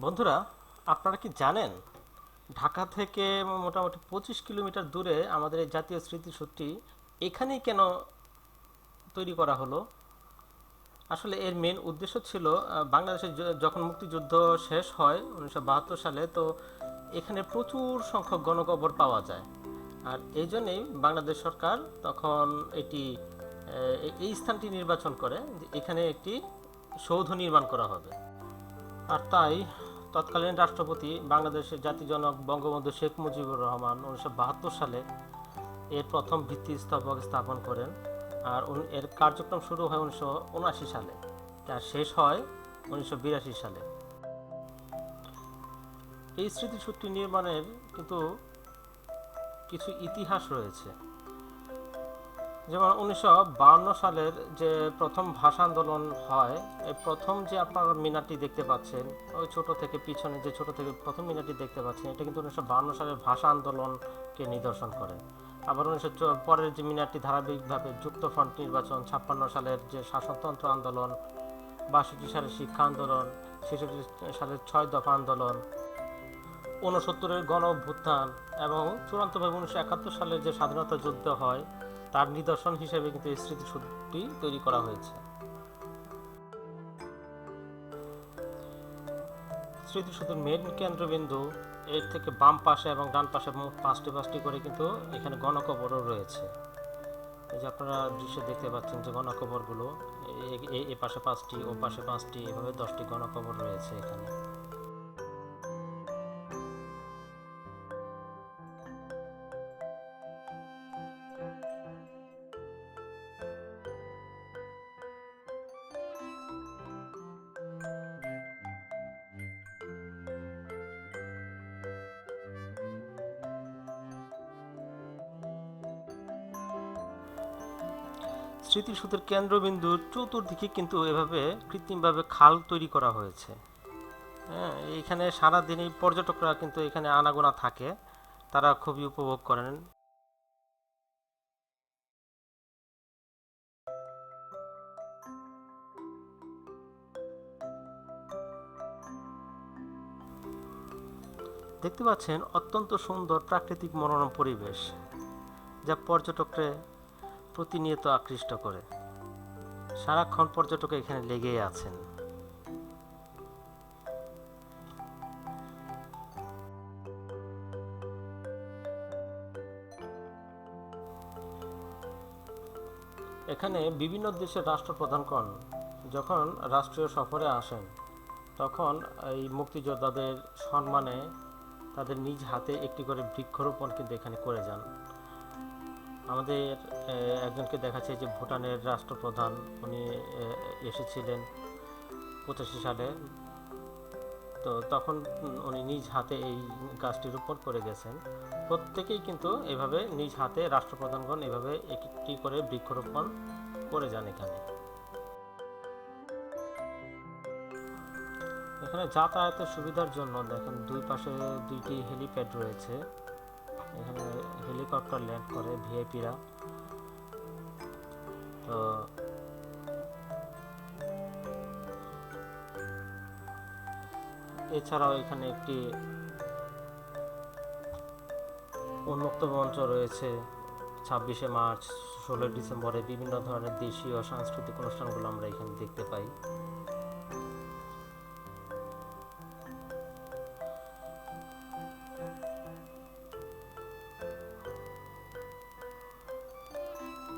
বন্ধুরা, আপনারা কি জানেন, ঢাকা থেকে মোটামুটি পঁচিশ কিলোমিটার দূরে আমাদের এই জাতীয় স্মৃতিসূত্রটি এখানেই কেন তৈরি করা হলো? আসলে এর মেন উদ্দেশ্য ছিল বাংলাদেশের যখন মুক্তিযুদ্ধ শেষ হয় উনিশশো বাহাত্তর সালে, তো এখানে প্রচুর সংখ্যক গণকবর পাওয়া যায়। আর এই জন্যেই বাংলাদেশ সরকার তখন এটি এই- এই স্থানটি নির্বাচন করে যে এখানে একটি সৌধ নির্মাণ করা হবে। আর তাই তৎকালীন রাষ্ট্রপতি বাংলাদেশের জাতির জনক বঙ্গবন্ধু শেখ মুজিবুর রহমান উনিশশো বাহাত্তর সালে এর প্রথম ভিত্তি স্তবক স্থাপন করেন আর এর কার্যক্রম শুরু হয় উনিশশো উনআশি সালে। আর শেষ হয় উনিশশো বিরাশি সালে। এই স্মৃতিসূত্রটি নির্মাণের কিন্তু কিছু ইতিহাস রয়েছে। যেমন উনিশশো সালের যে প্রথম ভাষা আন্দোলন হয়, এই প্রথম যে আপনারা মিনারটি দেখতে পাচ্ছেন, ওই ছোট থেকে পিছনে যে ছোট থেকে প্রথম মিনারটি দেখতে পাচ্ছেন, এটা কিন্তু উনিশশো সালের ভাষা আন্দোলনকে নিদর্শন করে। আবার উনিশশো পরের যে মিনারটি ধারাবাহিকভাবে যুক্ত ফ্রন্ট নির্বাচন, ছাপ্পান্ন সালের যে শাসনতন্ত্র আন্দোলন, বাষট্টি সালের শিক্ষা আন্দোলন, ছেষট্টি সালের ছয় দফা আন্দোলন, ঊনসত্তরের গণ অভ্যুত্থান এবং চূড়ান্তভাবে উনিশশো একাত্তর সালের যে স্বাধীনতা যুদ্ধ হয় তার নিদর্শন হিসেবে কিন্তু এই স্মৃতিসূত্রটি তৈরি করা হয়েছে। স্মৃতিসূত্রের মেন কেন্দ্রবিন্দু এর থেকে বাম পাশে এবং ডান পাশে মোট পাঁচটি পাঁচটি করে কিন্তু এখানে গণকবরও রয়েছে। এই যে আপনারা দৃশ্যে দেখতে পাচ্ছেন যে গণকবরগুলো এ পাশে পাঁচটি, ও পাশে পাঁচটি, এভাবে দশটি গণকবর রয়েছে এখানে। স্মৃতিসূত্রের কেন্দ্রবিন্দুর চতুর্দিকে কিন্তু এভাবে কৃত্রিমভাবে খাল তৈরি করা হয়েছে। হ্যাঁ এইখানে সারাদিনই পর্যটকরা কিন্তু এখানে আনাগোনা থাকে। তারা খুবই উপভোগ করেন। দেখতে পাচ্ছেন অত্যন্ত সুন্দর প্রাকৃতিক মনোরম পরিবেশ, যা পর্যটককে প্রতিনিয়ত আকৃষ্ট করে। সারাক্ষণ পর্যটক এখানে লেগেই আছেন। এখানে বিভিন্ন দেশের রাষ্ট্রপ্রধানগণ যখন রাষ্ট্রীয় সফরে আসেন, তখন এই মুক্তিযোদ্ধাদের সম্মানে তাদের নিজ হাতে একটি করে বৃক্ষরোপণ কিন্তু এখানে করে যান। আমাদের একজনকে দেখাচ্ছে যে ভুটানের রাষ্ট্রপ্রধান, উনি এসেছিলেন পঁচাশি সালে। তো তখন উনি নিজ হাতে এই গাছটি রোপণ করে গেছেন। প্রত্যেকেই কিন্তু এভাবে নিজ হাতে রাষ্ট্রপ্রধানগণ এভাবে একটি করে বৃক্ষরোপণ করে যান এখানে। এখানে যাতায়াতের সুবিধার জন্য দেখেন দুই পাশে দুইটি হেলিপ্যাড রয়েছে। এখানে হেলিকপ্টার ল্যান্ড করে ভিআইপিরা। তো এছাড়াও এখানে একটি উন্মুক্ত মঞ্চ রয়েছে। ছাব্বিশে মার্চ, ষোলোই ডিসেম্বরে বিভিন্ন ধরনের দেশীয় সাংস্কৃতিক অনুষ্ঠানগুলো আমরা এখানে দেখতে পাই।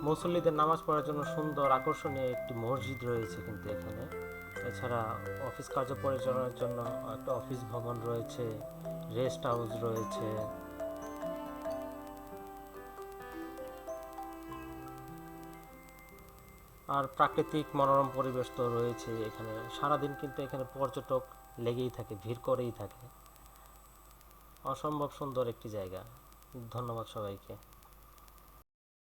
মুসল্লিদের নামাজ পড়ার জন্য সুন্দর আকর্ষণীয় একটি মসজিদ রয়েছে কিন্তু এখানে। এছাড়া অফিস কার্য পরিচালনার জন্য একটা অফিস ভবন রয়েছে, রেস্ট হাউস রয়েছে। আর প্রাকৃতিক মনোরম পরিবেশ তো রয়েছে এখানে। সারাদিন কিন্তু এখানে পর্যটক লেগেই থাকে, ভিড় করেই থাকে। অসম্ভব সুন্দর একটি জায়গা। ধন্যবাদ সবাইকে।